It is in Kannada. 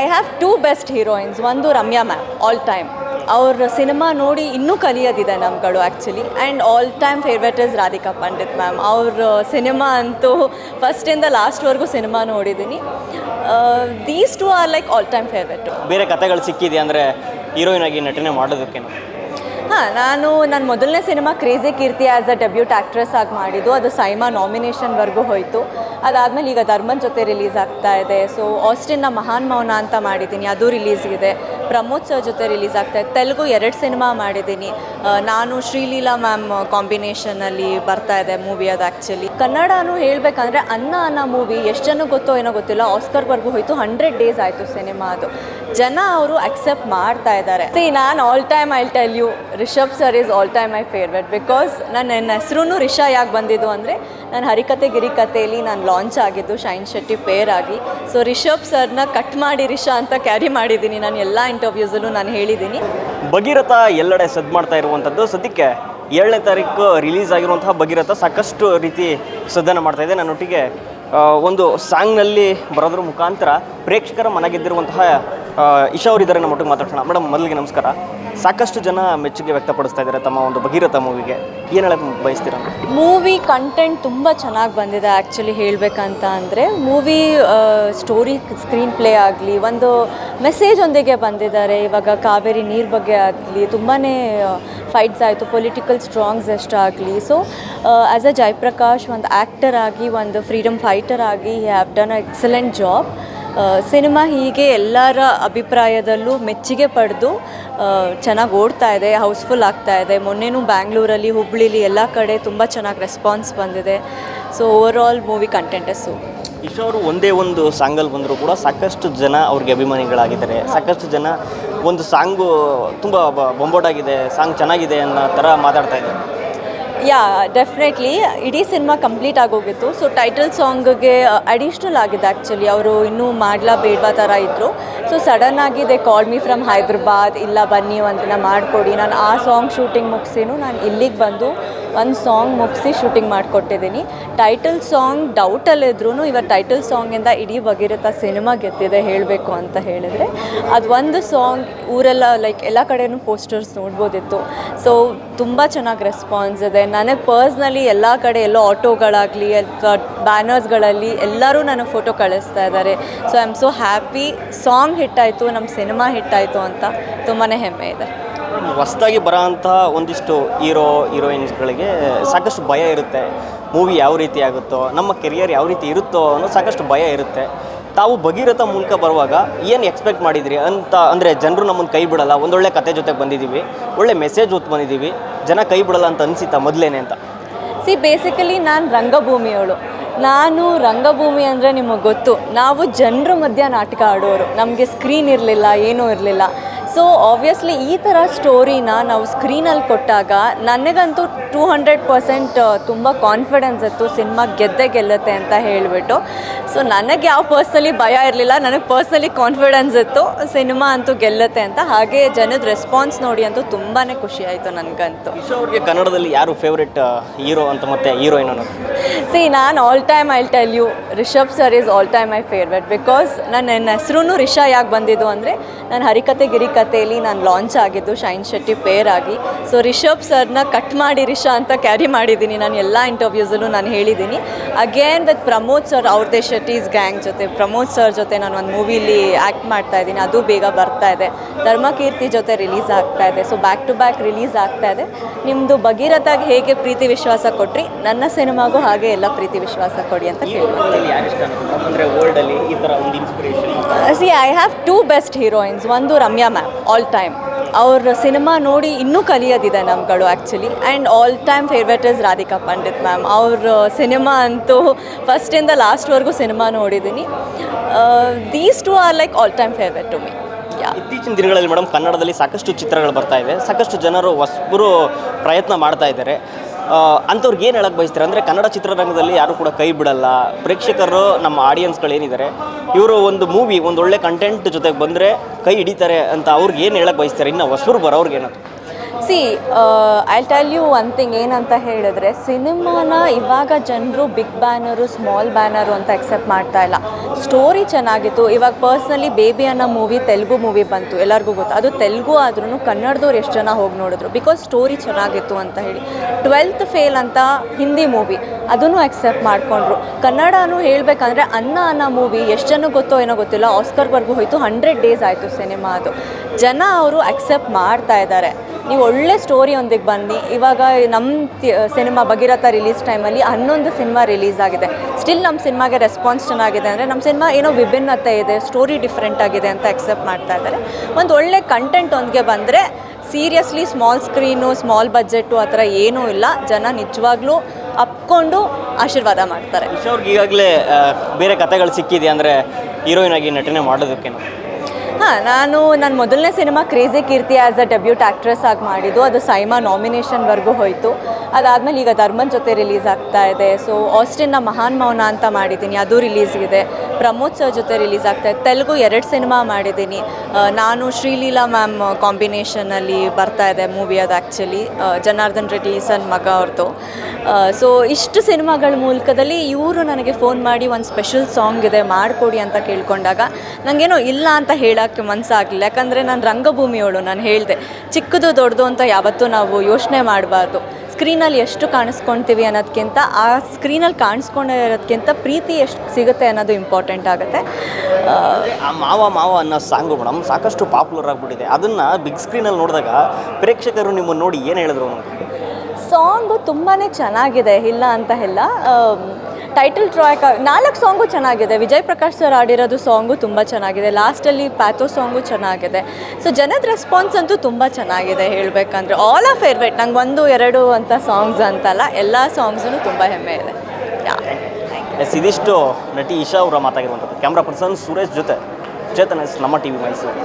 I have two best heroines ಒಂದು ರಮ್ಯಾ ಮ್ಯಾಮ್ ಆಲ್ ಟೈಮ್ ಅವ್ರ ಸಿನಿಮಾ ನೋಡಿ ಇನ್ನೂ ಕಲಿಯೋದಿದೆ ನಮ್ಗಳು actually and all time favourite is Radhika Pandit ma'am ಅವ್ರ ಸಿನಿಮಾ ಅಂತೂ ಫಸ್ಟಿಂದ ಲಾಸ್ಟ್ವರೆಗೂ ಸಿನಿಮಾ ನೋಡಿದ್ದೀನಿ. These two are like all time favourite ಬೇರೆ ಕಥೆಗಳು ಸಿಕ್ಕಿದೆ ಅಂದರೆ ಹೀರೋಯಿನ್ ಆಗಿ ನಟನೆ ಮಾಡೋದಕ್ಕೇನು? ಹಾಂ, ನಾನು ನನ್ನ ಮೊದಲನೇ cinema crazy Keerthi as a debut actress ಆಗಿ ಮಾಡಿದ್ದು. ಅದು ಸೈಮಾ ನಾಮಿನೇಷನ್ವರೆಗೂ ಹೋಯಿತು. ಅದಾದಮೇಲೆ ಈಗ ಧರ್ಮನ್ ಜೊತೆ ರಿಲೀಸ್ ಆಗ್ತಾ ಇದೆ. ಸೊ ಆಸ್ಟಿನ್ನ ಮಹಾನ್ ಮೌನ ಅಂತ ಮಾಡಿದ್ದೀನಿ. ಅದು ರಿಲೀಸ್ ಇದೆ. ಪ್ರಮೋದ್ ಸರ್ ಜೊತೆ ರಿಲೀಸ್ ಆಗ್ತಾ ಇದೆ ತೆಲುಗು ಎರಡು ಸಿನಿಮಾ ಮಾಡಿದ್ದೀನಿ. ನಾನು ಶ್ರೀಲೀಲಾ ಮ್ಯಾಮ್ ಕಾಂಬಿನೇಷನಲ್ಲಿ ಬರ್ತಾ ಇದೆ ಮೂವಿ ಅದು ಆ್ಯಕ್ಚುಲಿ ಕನ್ನಡನೂ ಹೇಳಬೇಕಂದ್ರೆ ಅನ್ನ ಅನ್ನ ಮೂವಿ ಎಷ್ಟು ಜನ ಗೊತ್ತೋ ಏನೋ ಗೊತ್ತಿಲ್ಲ ಆಸ್ಕರ್ವರೆಗೂ ಹೋಯಿತು ಹಂಡ್ರೆಡ್ ಡೇಸ್ ಆಯಿತು ಸಿನಿಮಾ ಅದು. ಜನ ಅವರು ಅಕ್ಸೆಪ್ಟ್ ಮಾಡ್ತಾ ಇದ್ದಾರೆ. ಸಿ ನಾನು all time I tell you Rishab sir is all time my favourite because ನನ್ನ ಹೆಸರು ರಿಷಾ ಯಾಕೆ ಬಂದಿದ್ದು ಅಂದರೆ ನಾನು ಹರಿಕತೆ ಗಿರಿಕತೆಯಲ್ಲಿ ನಾನು ಲಾಂಚ್ ಆಗಿದ್ದು ಶೈನ್ ಶೆಟ್ಟಿ ಪೇರ್ ಆಗಿ. ಸೊ ರಿಷಬ್ ಸರ್ನ ಕಟ್ ಮಾಡಿ ರಿಷಾ ಅಂತ ಕ್ಯಾರಿ ಮಾಡಿದ್ದೀನಿ. ನಾನು ಎಲ್ಲ ಇಂಟರ್ವ್ಯೂಸಲ್ಲೂ ನಾನು ಹೇಳಿದ್ದೀನಿ. ಭಗೀರಥ ಎಲ್ಲೆಡೆ ಸದ್ದು ಮಾಡ್ತಾ ಇರುವಂಥದ್ದು ಸದ್ಯಕ್ಕೆ ಏಳನೇ ತಾರೀಕು ರಿಲೀಸ್ ಆಗಿರುವಂತಹ ಭಗೀರಥ ಸಾಕಷ್ಟು ರೀತಿ ಸದ್ದನ್ನು ಮಾಡ್ತಾ ಇದೆ. ನನ್ನೊಟ್ಟಿಗೆ ಒಂದು ಸಾಂಗ್ನಲ್ಲಿ ಬರೋದ್ರ ಮುಖಾಂತರ ಪ್ರೇಕ್ಷಕರ ಮನಗೆದ್ದಿರುವಂತಹ ಆ, ಅವರು ಇದ್ದಾರೆ ನಮ್ಮ ಒಟ್ಟಿಗೆ ಮಾತಾಡೋಣ ಮೇಡಮ್ ಮೊದಲಿಗೆ ನಮಸ್ಕಾರ. ಸಾಕಷ್ಟು ಜನ ಮೆಚ್ಚುಗೆ ವ್ಯಕ್ತಪಡಿಸ್ತಾ ಇದ್ದಾರೆ ತಮ್ಮ ಒಂದು ಭಗೀರಥ ಮೂವಿಗೆ. ಏನು ಹೇಳಕ್ಕೆ ಬಯಸ್ತೀರಾ? ಮೂವಿ ಕಂಟೆಂಟ್ ತುಂಬ ಚೆನ್ನಾಗಿ ಬಂದಿದೆ ಆ್ಯಕ್ಚುಲಿ ಹೇಳಬೇಕಂತ ಅಂದರೆ. ಮೂವಿ ಸ್ಟೋರಿ ಸ್ಕ್ರೀನ್ ಪ್ಲೇ ಆಗಲಿ ಒಂದು ಮೆಸೇಜ್ ಒಂದಿಗೆ ಬಂದಿದ್ದಾರೆ. ಇವಾಗ ಕಾವೇರಿ ನೀರು ಬಗ್ಗೆ ಆಗಲಿ ತುಂಬಾ ಫೈಟ್ಸ್ ಆಯಿತು ಪೊಲಿಟಿಕಲ್ ಸ್ಟ್ರಾಂಗ್ಸ್ ಎಷ್ಟಾಗಲಿ. ಸೊ ಆ್ಯಸ್ ಅ ಜಯಪ್ರಕಾಶ್ ಒಂದು ಆ್ಯಕ್ಟರ್ ಆಗಿ ಒಂದು ಫ್ರೀಡಮ್ ಫೈಟರ್ ಆಗಿ have done a excellent job cinema ಹೀಗೆ ಎಲ್ಲರ ಅಭಿಪ್ರಾಯದಲ್ಲೂ ಮೆಚ್ಚುಗೆ ಪಡೆದು ಚೆನ್ನಾಗಿ ಓಡ್ತಾ ಇದೆ, ಹೌಸ್ಫುಲ್ ಆಗ್ತಾ ಇದೆ. ಮೊನ್ನೆನೂ ಬ್ಯಾಂಗ್ಳೂರಲ್ಲಿ, ಹುಬ್ಳಿಲಿ ಎಲ್ಲ ಕಡೆ ತುಂಬ ಚೆನ್ನಾಗಿ ರೆಸ್ಪಾನ್ಸ್ ಬಂದಿದೆ. So over all movie content ಸು ಇಶಾ ಅವರು ಒಂದೇ ಒಂದು ಸಾಂಗಲ್ಲಿ ಬಂದರೂ ಕೂಡ ಸಾಕಷ್ಟು ಜನ ಅವ್ರಿಗೆ ಅಭಿಮಾನಿಗಳಾಗಿದ್ದಾರೆ. ಸಾಕಷ್ಟು ಜನ ಒಂದು ಸಾಂಗು ತುಂಬ ಬೊಂಬೋಟಾಗಿದೆ ಸಾಂಗ್ ಚೆನ್ನಾಗಿದೆ ಅನ್ನೋ ಥರ ಮಾತಾಡ್ತಾ ಇದ್ದಾರೆ. ಯಾ ಡೆಫಿನೆಟ್ಲಿ ಇಡೀ ಸಿನಿಮಾ ಕಂಪ್ಲೀಟ್ ಆಗೋಗಿತ್ತು. ಸೊ ಟೈಟಲ್ ಸಾಂಗ್ಗೆ ಅಡಿಷ್ನಲ್ ಆಗಿದೆ ಆ್ಯಕ್ಚುಲಿ ಅವರು ಇನ್ನೂ ಮಾಡ್ಲಾ ಬೇಡವಾ ಥರ ಇದ್ದರು ಸೊ ಸಡನ್ ಆಗಿ they call me from Hyderabad ಇಲ್ಲ ಬನ್ನಿ ಒಂದಿನ ಮಾಡಿಕೊಡಿ. ನಾನು ಆ ಸಾಂಗ್ ಶೂಟಿಂಗ್ ಮುಗಿಸಿನೂ ನಾನು ಇಲ್ಲಿಗೆ ಬಂದು ಒಂದು ಸಾಂಗ್ ಮುಗಿಸಿ ಶೂಟಿಂಗ್ ಮಾಡಿಕೊಟ್ಟಿದ್ದೀನಿ. ಟೈಟಲ್ ಸಾಂಗ್ ಡೌಟಲ್ಲಿದ್ರೂ ಇವಾಗ ಟೈಟಲ್ ಸಾಂಗಿಂದ ಇಡೀ ಭಗೀರಥ ಸಿನಿಮಾ ಗೆದ್ದಿದೆ ಹೇಳಬೇಕು ಅಂತ ಹೇಳಿದರೆ. ಅದು ಒಂದು ಸಾಂಗ್ ಊರೆಲ್ಲ, ಲೈಕ್ ಎಲ್ಲ ಕಡೆಯೂ ಪೋಸ್ಟರ್ಸ್ ನೋಡ್ಬೋದಿತ್ತು. ಸೊ ತುಂಬ ಚೆನ್ನಾಗಿ ರೆಸ್ಪಾನ್ಸ್ ಇದೆ. ನನಗೆ ಪರ್ಸ್ನಲಿ ಎಲ್ಲ ಕಡೆ ಎಲ್ಲೋ ಆಟೋಗಳಾಗಲಿ ಅಥವಾ ಬ್ಯಾನರ್ಸ್ಗಳಲ್ಲಿ ಎಲ್ಲರೂ ನನಗೆ ಫೋಟೋ ಕಳಿಸ್ತಾ ಇದ್ದಾರೆ. So I am so happy song ಹಿಟ್ಟಾಯಿತು ನಮ್ಮ ಸಿನಿಮಾ ಹಿಟ್ಟಾಯಿತು ಅಂತ ತುಂಬಾ ಹೆಮ್ಮೆ ಇದೆ. ಹೊಸ್ದಾಗಿ ಬರೋಂತಹ ಒಂದಿಷ್ಟು ಹೀರೋ, ಹೀರೋಯಿನ್ಸ್ಗಳಿಗೆ ಸಾಕಷ್ಟು ಭಯ ಇರುತ್ತೆ. ಮೂವಿ ಯಾವ ರೀತಿ ಆಗುತ್ತೋ, ನಮ್ಮ ಕೆರಿಯರ್ ಯಾವ ರೀತಿ ಇರುತ್ತೋ ಅನ್ನೋ ಸಾಕಷ್ಟು ಭಯ ಇರುತ್ತೆ. ತಾವು ಭಗೀರಥ ಮೂಲಕ ಬರುವಾಗ ಏನು ಎಕ್ಸ್ಪೆಕ್ಟ್ ಮಾಡಿದ್ರಿ ಅಂತ, ಅಂದರೆ ಜನರು ನಮ್ಮನ್ನು ಕೈ ಬಿಡಲ್ಲ, ಒಂದೊಳ್ಳೆ ಕತೆ ಜೊತೆಗೆ ಬಂದಿದ್ದೀವಿ ಒಳ್ಳೆ ಮೆಸೇಜ್ ಹೊತ್ತು ಬಂದಿದ್ದೀವಿ ಜನ ಕೈ ಬಿಡಲ್ಲ ಅಂತ ಅನಿಸಿತಾ ಮೊದಲೇನೆ ಅಂತ? ಸಿ ಬೇಸಿಕಲಿ ನಾನು ರಂಗಭೂಮಿಯವಳು. ನಾನು ರಂಗಭೂಮಿ ಅಂದರೆ ನಿಮಗೆ ಗೊತ್ತು. ನಾವು ಜನರ ಮಧ್ಯ ನಾಟಕ ಆಡೋರು. ನಮಗೆ ಸ್ಕ್ರೀನ್ ಇರಲಿಲ್ಲ, ಏನೂ ಇರಲಿಲ್ಲ. ಸೊ ಆಬ್ವಿಯಸ್ಲಿ ಈ ಥರ ಸ್ಟೋರಿನ ನಾವು ಸ್ಕ್ರೀನಲ್ಲಿ ಕೊಟ್ಟಾಗ ನನಗಂತೂ ಟೂ ಹಂಡ್ರೆಡ್ ಪರ್ಸೆಂಟ್ ತುಂಬ ಕಾನ್ಫಿಡೆನ್ಸ್ ಇತ್ತು ಸಿನಿಮಾ ಗೆದ್ದೆ ಗೆಲ್ಲುತ್ತೆ ಅಂತ ಹೇಳಿಬಿಟ್ಟು. ಸೊ ನನಗೆ ಯಾವ ಪರ್ಸ್ನಲಿ ಭಯ ಇರಲಿಲ್ಲ ನನಗೆ ಪರ್ಸ್ನಲಿ ಕಾನ್ಫಿಡೆನ್ಸ್ ಇತ್ತು. ಸಿನಿಮಾ ಅಂತೂ ಗೆಲ್ಲುತ್ತೆ ಅಂತ. ಹಾಗೆ ಜನದ ರೆಸ್ಪಾನ್ಸ್ ನೋಡಿ ಅಂತೂ ತುಂಬಾ ಖುಷಿ ಆಯಿತು ನನಗಂತೂ. ಅವ್ರಿಗೆ ಕನ್ನಡದಲ್ಲಿ ಯಾರು ಫೇವ್ರೆಟ್ ಹೀರೋ ಅಂತ ಮತ್ತೆ ಹೀರೋಯಿನ್ ಅನ್ನೋದು? ಸಿ ನಾನು all time I tell you Rishab sir is all time my favourite because ನನ್ನ ನನ್ನ ಹೆಸರು ರಿಷಾ ಯಾಕೆ ಬಂದಿದ್ದು ಅಂದರೆ ನಾನು ಹರಿಕತೆ ಗಿರಿಕತೆಯಲ್ಲಿ ನಾನು ಲಾಂಚ್ ಆಗಿದ್ದು ಶೈನ್ ಶೆಟ್ಟಿ ಪೇರ್ ಆಗಿ. ಸೊ ರಿಷಬ್ ಸರ್ನ ಕಟ್ ಮಾಡಿ ರಿಷಾ ಅಂತ ಕ್ಯಾರಿ ಮಾಡಿದ್ದೀನಿ. ನಾನು ಎಲ್ಲ ಇಂಟರ್ವ್ಯೂಸಲ್ಲೂ ನಾನು ಹೇಳಿದ್ದೀನಿ. ಅಗೇನ್ ವಿತ್ ಪ್ರಮೋದ್ ಸರ್ ಅವ್ರದೇ ಶೆಟ್ಟೀಸ್ ಗ್ಯಾಂಗ್ ಜೊತೆ. ಪ್ರಮೋದ್ ಸರ್ ಜೊತೆ ನಾನು ಒಂದು ಮೂವಿಲಿ ಆ್ಯಕ್ಟ್ ಮಾಡ್ತಾ ಇದ್ದೀನಿ. ಅದು ಬೇಗ ಬರ್ತಾ ಇದೆ. ಧರ್ಮಕೀರ್ತಿ ಜೊತೆ ರಿಲೀಸ್ ಆಗ್ತಾ ಇದೆ. So back to back release ಆಗ್ತಾ ಇದೆ. ನಿಮ್ಮದು ಭಗೀರಥಾಗಿ ಹೇಗೆ ಪ್ರೀತಿ ವಿಶ್ವಾಸ ಕೊಟ್ರಿ? ನನ್ನ ಸಿನಿಮಾಗೂ ಹಾಗೆ ಎಲ್ಲ ಪ್ರೀತಿ ವಿಶ್ವಾಸ ಕೊಡಿ ಅಂತ ಕೇಳಿ see I have two best heroines ಒಂದು ರಮ್ಯಾ ಮ್ಯಾಮ್ ಆಲ್ ಟೈಮ್ ಅವ್ರ ಸಿನಿಮಾ ನೋಡಿ ಇನ್ನೂ ಕಲಿಯೋದಿದೆ ನಮ್ಗಳು actually and all time favourite is Radhika Pandit ma'am ಅವ್ರ ಸಿನಿಮಾ ಅಂತೂ ಫಸ್ಟಿಂದ ಲಾಸ್ಟ್ವರೆಗೂ ಸಿನಿಮಾ ನೋಡಿದ್ದೀನಿ these two are like all time favourite to me ಇತ್ತೀಚಿನ ದಿನಗಳಲ್ಲಿ ಮೇಡಮ್ ಕನ್ನಡದಲ್ಲಿ ಸಾಕಷ್ಟು ಚಿತ್ರಗಳು ಬರ್ತಾ ಇವೆ. ಸಾಕಷ್ಟು ಜನರು ಹೊಸಬರು ಪ್ರಯತ್ನ ಮಾಡ್ತಾ ಇದ್ದಾರೆ. ಅಂಥವ್ರಿಗೆ ಏನು ಹೇಳಕ್ಕೆ ಬಯಸ್ತಾರೆ? ಅಂದರೆ ಕನ್ನಡ ಚಿತ್ರರಂಗದಲ್ಲಿ ಯಾರು ಕೂಡ ಕೈ ಬಿಡಲ್ಲ. ಪ್ರೇಕ್ಷಕರು ನಮ್ಮ ಆಡಿಯನ್ಸ್ಗಳೇನಿದ್ದಾರೆ ಇವರು ಒಂದು ಮೂವಿ ಒಂದು ಒಳ್ಳೆ ಕಂಟೆಂಟ್ ಜೊತೆಗೆ ಬಂದರೆ ಕೈ ಹಿಡಿತಾರೆ ಅಂತ ಅವ್ರಿಗೆ ಏನು ಹೇಳಕ್ಕೆ ಬಯಸ್ತಾರೆ? ಇನ್ನು ಹೊಸರು ಬರೋರ್ಗೆ ಏನದು see I tell you one thing ಏನಂತ ಹೇಳಿದ್ರೆ, ಸಿನಿಮಾನ ಇವಾಗ ಜನರು ಬಿಗ್ ಬ್ಯಾನರು ಸ್ಮಾಲ್ ಬ್ಯಾನರು ಅಂತ ಎಕ್ಸೆಪ್ಟ್ ಮಾಡ್ತಾ ಇಲ್ಲ. ಸ್ಟೋರಿ ಚೆನ್ನಾಗಿತ್ತು. ಇವಾಗ ಪರ್ಸ್ನಲಿ ಬೇಬಿ ಅನ್ನೋ ಮೂವಿ ತೆಲುಗು ಮೂವಿ ಬಂತು. ಎಲ್ಲರಿಗೂ ಗೊತ್ತು. ಅದು ತೆಲುಗು ಆದ್ರೂ ಕನ್ನಡದವ್ರು ಎಷ್ಟು ಜನ ಹೋಗಿ ನೋಡಿದ್ರು. ಬಿಕಾಸ್ ಸ್ಟೋರಿ ಚೆನ್ನಾಗಿತ್ತು ಅಂತ ಹೇಳಿ. ಟ್ವೆಲ್ತ್ ಫೇಲ್ ಅಂತ ಹಿಂದಿ ಮೂವಿ ಅದನ್ನು ಎಕ್ಸೆಪ್ಟ್ ಮಾಡಿಕೊಂಡ್ರು. ಕನ್ನಡನೂ ಹೇಳಬೇಕಂದ್ರೆ ಅನ್ನ ಅನ್ನೋ ಮೂವಿ ಎಷ್ಟು ಜನ ಗೊತ್ತೋ ಏನೋ ಗೊತ್ತಿಲ್ಲ. ಆಸ್ಕರ್ವರೆಗೂ ಹೋಯಿತು. ಹಂಡ್ರೆಡ್ ಡೇಸ್ ಆಯಿತು ಸಿನಿಮಾ ಅದು. ಜನ ಅವರು ಅಕ್ಸೆಪ್ಟ್ ಮಾಡ್ತಾ ಇದ್ದಾರೆ. ನೀವು ಒಳ್ಳೆ ಸ್ಟೋರಿ ಒಂದಿಗೆ ಬನ್ನಿ. ಇವಾಗ ನಮ್ಮ ಸಿನಿಮಾ ಭಗೀರಥ ರಿಲೀಸ್ ಟೈಮಲ್ಲಿ ಹನ್ನೊಂದು ಸಿನಿಮಾ ರಿಲೀಸ್ ಆಗಿದೆ. ಸ್ಟಿಲ್ ನಮ್ಮ ಸಿನಿಮಾಗೆ ರೆಸ್ಪಾನ್ಸ್ ಚೆನ್ನಾಗಿದೆ ಅಂದರೆ ನಮ್ಮ ಸಿನಿಮಾ ಏನೋ ವಿಭಿನ್ನತೆ ಇದೆ ಸ್ಟೋರಿ ಡಿಫ್ರೆಂಟ್ ಆಗಿದೆ ಅಂತ ಎಕ್ಸೆಪ್ಟ್ ಮಾಡ್ತಾ ಇದ್ದಾರೆ. ಒಂದು ಒಳ್ಳೆ ಕಂಟೆಂಟ್ ಒಂದಿಗೆ ಬಂದರೆ seriously small screen small budget ಆ ಥರ ಏನೂ ಇಲ್ಲ. ಜನ ನಿಜವಾಗ್ಲೂ ಅಪ್ಕೊಂಡು ಆಶೀರ್ವಾದ ಮಾಡ್ತಾರೆ. ಅವ್ರಿಗೆ ಈಗಾಗಲೇ ಬೇರೆ ಕಥೆಗಳು ಸಿಕ್ಕಿದೆ ಅಂದರೆ ಹೀರೋಯಿನ್ ಆಗಿ ನಟನೆ ಮಾಡೋದಕ್ಕೇನು. ಹಾಂ, ನಾನು ನನ್ನ ಮೊದಲನೇ cinema crazy Keerthi as a debut actress ಆಗಿ ಮಾಡಿದ್ದು. ಅದು ಸೈಮಾ ನಾಮಿನೇಷನ್ವರೆಗೂ ಹೋಯಿತು. ಅದಾದಮೇಲೆ ಈಗ ಧರ್ಮನ್ ಜೊತೆ ರಿಲೀಸ್ ಆಗ್ತಾ ಇದೆ. ಸೊ ಆಸ್ಟಿನ್ನ ಮಹಾನ್ ಮೌನ ಅಂತ ಮಾಡಿದ್ದೀನಿ. ಅದು ರಿಲೀಸ್ ಇದೆ. ಪ್ರಮೋದ್ ಸರ್ ಜೊತೆ ರಿಲೀಸ್ ಆಗ್ತಾ ಇದೆ ತೆಲುಗು ಎರಡು ಸಿನಿಮಾ ಮಾಡಿದ್ದೀನಿ. ನಾನು ಶ್ರೀಲೀಲಾ ಮ್ಯಾಮ್ ಕಾಂಬಿನೇಷನಲ್ಲಿ ಬರ್ತಾ ಇದೆ ಮೂವಿ ಅದು ಆ್ಯಕ್ಚುಲಿ. ಜನಾರ್ದನ್ ರೆಡ್ಡಿ ಸನ್ ಮಗ ಅವ್ರದ್ದು ಸೊ ಇಷ್ಟು ಸಿನಿಮಾಗಳ ಮೂಲಕದಲ್ಲಿ ಇವರು ನನಗೆ ಫೋನ್ ಮಾಡಿ ಒಂದು ಸ್ಪೆಷಲ್ ಸಾಂಗ್ ಇದೆ ಮಾಡಿಕೊಡಿ ಅಂತ ಕೇಳ್ಕೊಂಡಾಗ ನನಗೇನೋ ಇಲ್ಲ ಅಂತ ಹೇಳೋಕ್ಕೆ ಮನಸ್ಸಾಗಲಿಲ್ಲ ಯಾಕಂದರೆ ನಾನು ರಂಗಭೂಮಿಯವಳು ನಾನು ಹೇಳಿದೆ, ಚಿಕ್ಕದು ದೊಡ್ಡದು ಅಂತ ಯಾವತ್ತೂ ನಾವು ಯೋಚನೆ ಮಾಡಬಾರ್ದು. ಸ್ಕ್ರೀನಲ್ಲಿ ಎಷ್ಟು ಕಾಣಿಸ್ಕೊಳ್ತೀವಿ ಅನ್ನೋದಕ್ಕಿಂತ ಆ ಸ್ಕ್ರೀನಲ್ಲಿ ಕಾಣಿಸ್ಕೊಂಡಿರೋದಕ್ಕಿಂತ ಪ್ರೀತಿ ಎಷ್ಟು ಸಿಗುತ್ತೆ ಅನ್ನೋದು ಇಂಪಾರ್ಟೆಂಟ್ ಆಗುತ್ತೆ. ಆ, ಮಾವ ಮಾವ ಅನ್ನೋ ಸಾಂಗು ಮೇಡಮ್ ಸಾಕಷ್ಟು ಪಾಪ್ಯುಲರ್ ಆಗಿಬಿಟ್ಟಿದೆ. ಅದನ್ನು ಬಿಗ್ ಸ್ಕ್ರೀನಲ್ಲಿ ನೋಡಿದಾಗ ಪ್ರೇಕ್ಷಕರು ನಿಮ್ಮನ್ನು ನೋಡಿ ಏನು ಹೇಳಿದ್ರು? ಸಾಂಗು ತುಂಬಾ ಚೆನ್ನಾಗಿದೆ ಇಲ್ಲ ಅಂತ ಇಲ್ಲ. ಟೈಟಲ್ ಟ್ರ್ಯಾಕ್ ನಾಲ್ಕು ಸಾಂಗು ಚೆನ್ನಾಗಿದೆ. ವಿಜಯ್ ಪ್ರಕಾಶ್ ಸರ್ ಆಡಿರೋದು ಸಾಂಗು ತುಂಬ ಚೆನ್ನಾಗಿದೆ. ಲಾಸ್ಟಲ್ಲಿ ಪ್ಯಾಥೋ ಸಾಂಗು ಚೆನ್ನಾಗಿದೆ. ಸೊ ಜನದ ರೆಸ್ಪಾನ್ಸ್ ಅಂತೂ ತುಂಬ ಚೆನ್ನಾಗಿದೆ ಹೇಳಬೇಕಂದ್ರೆ. ಆಲ್ ಆಫ್ ಫೇವ್ರೇಟ್ ನಂಗೆ ಒಂದು, ಎರಡು ಅಂತ ಸಾಂಗ್ಸ್ ಅಂತಲ್ಲ, ಎಲ್ಲ ಸಾಂಗ್ಸೂ ತುಂಬ ಹೆಮ್ಮೆ ಇದೆ. ಎಸ್ ಇದಿಷ್ಟು ನಟಿ ಇಶಾ ಅವರ ಮಾತಾಗಿರುವಂಥದ್ದು. ಕ್ಯಾಮ್ರಾ ಪರ್ಸನ್ ಸುರೇಶ್ ಜೊತೆ. ಚೇತನ್ ನಮ್ಮ ಟಿ ವಿ ಮೈಸೂರು